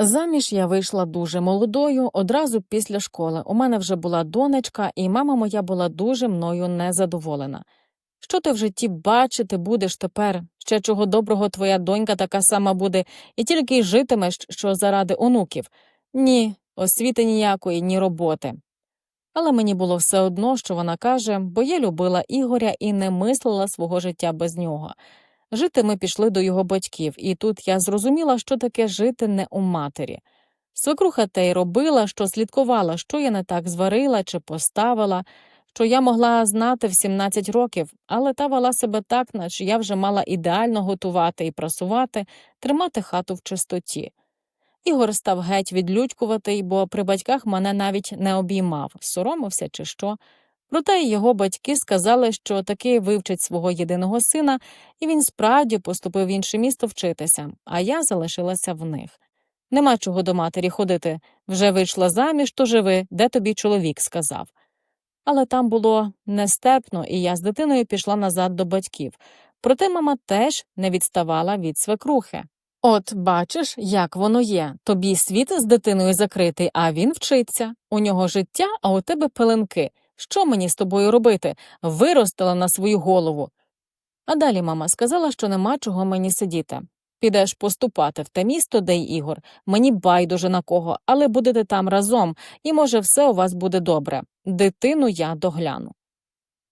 Заміж я вийшла дуже молодою, одразу після школи. У мене вже була донечка, і мама моя була дуже мною незадоволена. Що ти в житті бачити будеш тепер? Ще чого доброго твоя донька така сама буде, і тільки й житимеш, що заради онуків. Ні, освіти ніякої, ні роботи. Але мені було все одно, що вона каже, бо я любила Ігоря і не мислила свого життя без нього. Жити ми пішли до його батьків, і тут я зрозуміла, що таке жити не у матері. Свекруха те й робила, що слідкувала, що я не так зварила чи поставила, що я могла знати в 17 років, але та вела себе так, наче я вже мала ідеально готувати і прасувати, тримати хату в чистоті. Ігор став геть відлюдькуватий, бо при батьках мене навіть не обіймав, соромився чи що. Проте його батьки сказали, що таки вивчить свого єдиного сина, і він справді поступив в інше місто вчитися, а я залишилася в них. Нема чого до матері ходити. Вже вийшла заміж, то живи, де тобі чоловік сказав. Але там було нестепно, і я з дитиною пішла назад до батьків. Проте мама теж не відставала від свекрухи. От бачиш, як воно є. Тобі світ з дитиною закритий, а він вчиться. У нього життя, а у тебе пеленки. Що мені з тобою робити? Виростила на свою голову. А далі мама сказала, що нема чого мені сидіти. Підеш поступати в те місто, де й Ігор. Мені байдуже на кого, але будете там разом, і, може, все у вас буде добре. Дитину я догляну.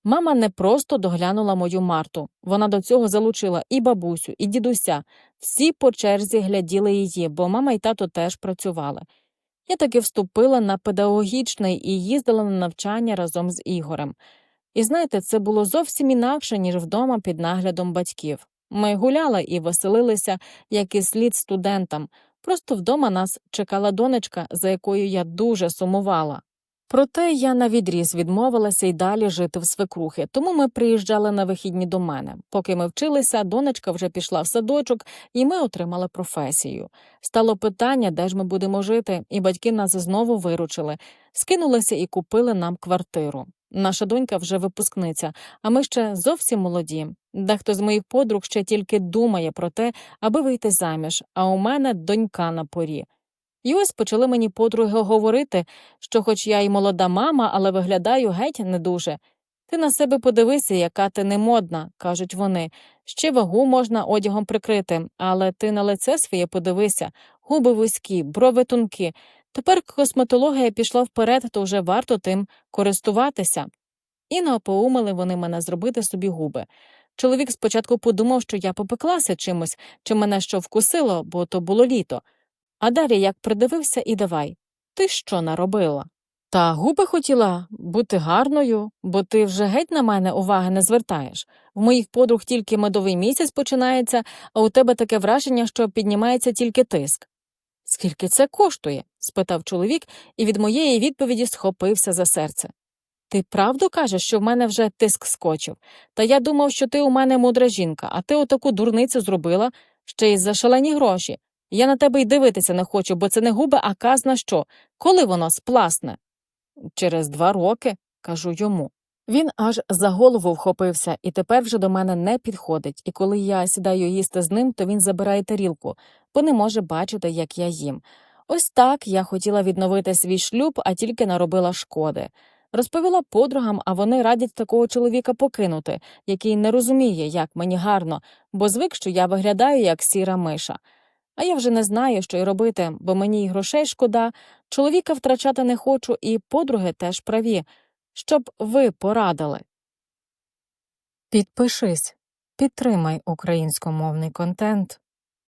Мама не просто доглянула мою Марту. Вона до цього залучила і бабусю, і дідуся. Всі по черзі гляділи її, бо мама і тато теж працювали. Я таки вступила на педагогічний і їздила на навчання разом з Ігорем. І знаєте, це було зовсім інакше, ніж вдома під наглядом батьків. Ми гуляли і веселилися, як і слід студентам. Просто вдома нас чекала донечка, за якою я дуже сумувала. Проте я навідріз відмовилася й далі жити в свекрухи, тому ми приїжджали на вихідні до мене. Поки ми вчилися, донечка вже пішла в садочок, і ми отримали професію. Стало питання, де ж ми будемо жити, і батьки нас знову виручили, скинулися і купили нам квартиру. Наша донька вже випускниця, а ми ще зовсім молоді. Дехто з моїх подруг ще тільки думає про те, аби вийти заміж, а у мене донька на порі. І ось почали мені подруги говорити, що, хоч я й молода мама, але виглядаю геть не дуже. Ти на себе подивися, яка ти не модна, кажуть вони. Ще вагу можна одягом прикрити, але ти на лице своє подивися, губи вузькі, брови тонкі. Тепер косметологія пішла вперед, то вже варто тим користуватися. І напоумили вони мене зробити собі губи. Чоловік спочатку подумав, що я попеклася чимось, чи мене що вкусило, бо то було літо. А далі як придивився і давай ти що наробила? Та губи хотіла бути гарною, бо ти вже геть на мене уваги не звертаєш. В моїх подруг тільки медовий місяць починається, а у тебе таке враження, що піднімається тільки тиск. Скільки це коштує? спитав чоловік і від моєї відповіді схопився за серце. Ти правду кажеш, що в мене вже тиск скочив? Та я думав, що ти у мене мудра жінка, а ти отаку дурницю зробила ще й за шалені гроші. Я на тебе й дивитися не хочу, бо це не губи, а казна що. Коли воно спласне? Через два роки, кажу йому. Він аж за голову вхопився і тепер вже до мене не підходить, і коли я сідаю їсти з ним, то він забирає тарілку, бо не може бачити, як я їм. Ось так я хотіла відновити свій шлюб, а тільки наробила шкоди. Розповіла подругам, а вони радять такого чоловіка покинути, який не розуміє, як мені гарно, бо звик, що я виглядаю як сіра миша. А я вже не знаю, що й робити, бо мені й грошей шкода, чоловіка втрачати не хочу, і подруги теж праві. Щоб ви порадили. Підпишись, підтримай українськомовний контент.